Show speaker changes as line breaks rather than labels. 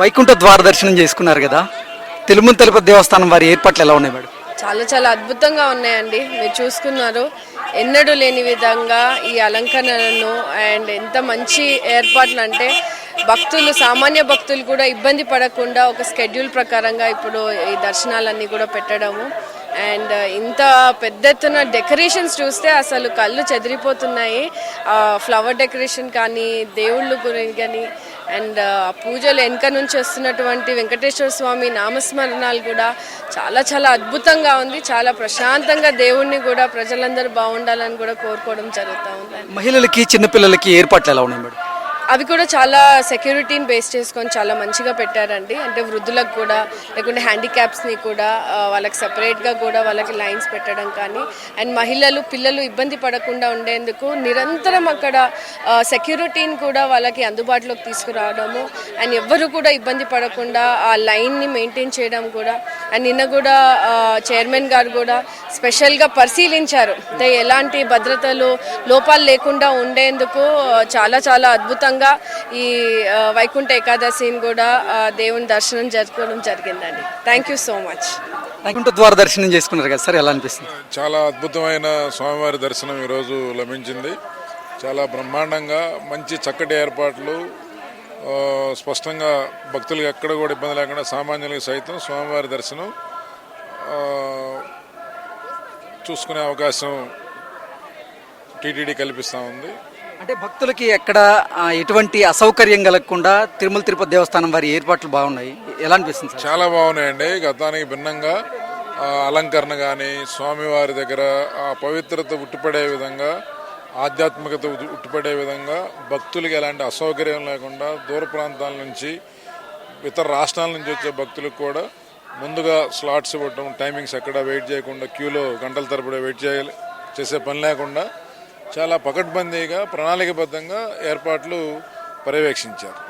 వైకుంఠ ద్వార దర్శనం చేసుకున్నారు కదా? తిరుమల తిరుపతి దేవస్థానం వారి ఏర్పాట్లు ఎలా ఉన్నాయి మేడం?
చాలా చాలా అద్భుతంగా ఉన్నాయండి. మీరు చూసుకున్నారు. ఎన్నడూ లేని విధంగా ఈ అలంకరణలను అండ్ ఎంత మంచి ఏర్పాట్లు అంటే భక్తులు సామాన్య భక్తులు కూడా ఇబ్బంది పడకుండా ఒక స్కెడ్యూల్ ప్రకారంగా ఇప్పుడు ఈ దర్శనాలన్నీ కూడా పెట్టడము. అండ్ ఇంత పెద్ద ఎత్తున డెకరేషన్స్ చూస్తే అసలు కళ్ళు చెదిరిపోతున్నాయి. ఫ్లవర్ డెకరేషన్ కానీ దేవుళ్ళు గురించి కానీ అండ్ పూజలు వెనక నుంచి వస్తున్నటువంటి వెంకటేశ్వర స్వామి నామస్మరణాలు కూడా చాలా చాలా అద్భుతంగా ఉంది. చాలా ప్రశాంతంగా దేవుణ్ణి కూడా ప్రజలందరూ బాగుండాలని కూడా కోరుకోవడం జరుగుతూ ఉంది.
మహిళలకి చిన్నపిల్లలకి ఏర్పాట్లు ఎలా ఉన్నాయి మేడం?
అవి కూడా చాలా సెక్యూరిటీని బేస్ చేసుకొని చాలా మంచిగా పెట్టారండి. అంటే వృద్ధులకు కూడా లేకుంటే హ్యాండిక్యాప్స్ని కూడా వాళ్ళకి సపరేట్గా కూడా వాళ్ళకి లైన్స్ పెట్టడం కానీ అండ్ మహిళలు పిల్లలు ఇబ్బంది పడకుండా ఉండేందుకు నిరంతరం అక్కడ సెక్యూరిటీని కూడా వాళ్ళకి అందుబాటులోకి తీసుకురావడము అండ్ ఎవ్వరు కూడా ఇబ్బంది పడకుండా ఆ లైన్ని మెయింటైన్ చేయడం కూడా అండ్ నిన్న కూడా చైర్మన్ గారు కూడా స్పెషల్గా పరిశీలించారు. అంటే ఎలాంటి భద్రతలు లోపాలు లేకుండా ఉండేందుకు చాలా చాలా అద్భుతంగా ఈ వైకుంఠ ఏకాదశిని కూడా దేవుని దర్శనం జరుపుకోవడం జరిగిందండి. Thank you so much
Vaikuntha ద్వార దర్శనం చేసుకున్నారు కదా సార్ ఎలా అనిపిస్తుంది?
చాలా అద్భుతమైన స్వామివారి దర్శనం ఈరోజు లభించింది. చాలా బ్రహ్మాండంగా మంచి చక్కటి ఏర్పాట్లు స్పష్టంగా భక్తులకు ఎక్కడ కూడా ఇబ్బంది లేకుండా సామాన్యులకు సైతం స్వామివారి దర్శనం చూసుకునే అవకాశం టీటీడీ కల్పిస్తూ ఉంది.
అంటే భక్తులకి ఎక్కడ ఎటువంటి అసౌకర్యం కలగకుండా తిరుమల తిరుపతి దేవస్థానం వారి ఏర్పాట్లు బాగున్నాయి. ఎలా అనిపిస్తుంది
చాలా బాగున్నాయండి. గతానికి భిన్నంగా అలంకరణ కానీ స్వామివారి దగ్గర ఆ పవిత్రత ఉట్టిపడే విధంగా ఆధ్యాత్మికత ఉ- ఉట్టిపడే విధంగా భక్తులకి ఎలాంటి అసౌకర్యం లేకుండా దూర ప్రాంతాల నుంచి ఇతర రాష్ట్రాల నుంచి వచ్చే భక్తులకు కూడా ముందుగా స్లాట్స్ ఇవ్వటం టైమింగ్స్ ఎక్కడ వెయిట్ చేయకుండా క్యూలో గంటల తరబడి వెయిట్ చేయాలి చేసే పని లేకుండా చాలా పకడ్బందీగా ప్రణాళికబద్ధంగా ఏర్పాట్లు పర్యవేక్షించారు.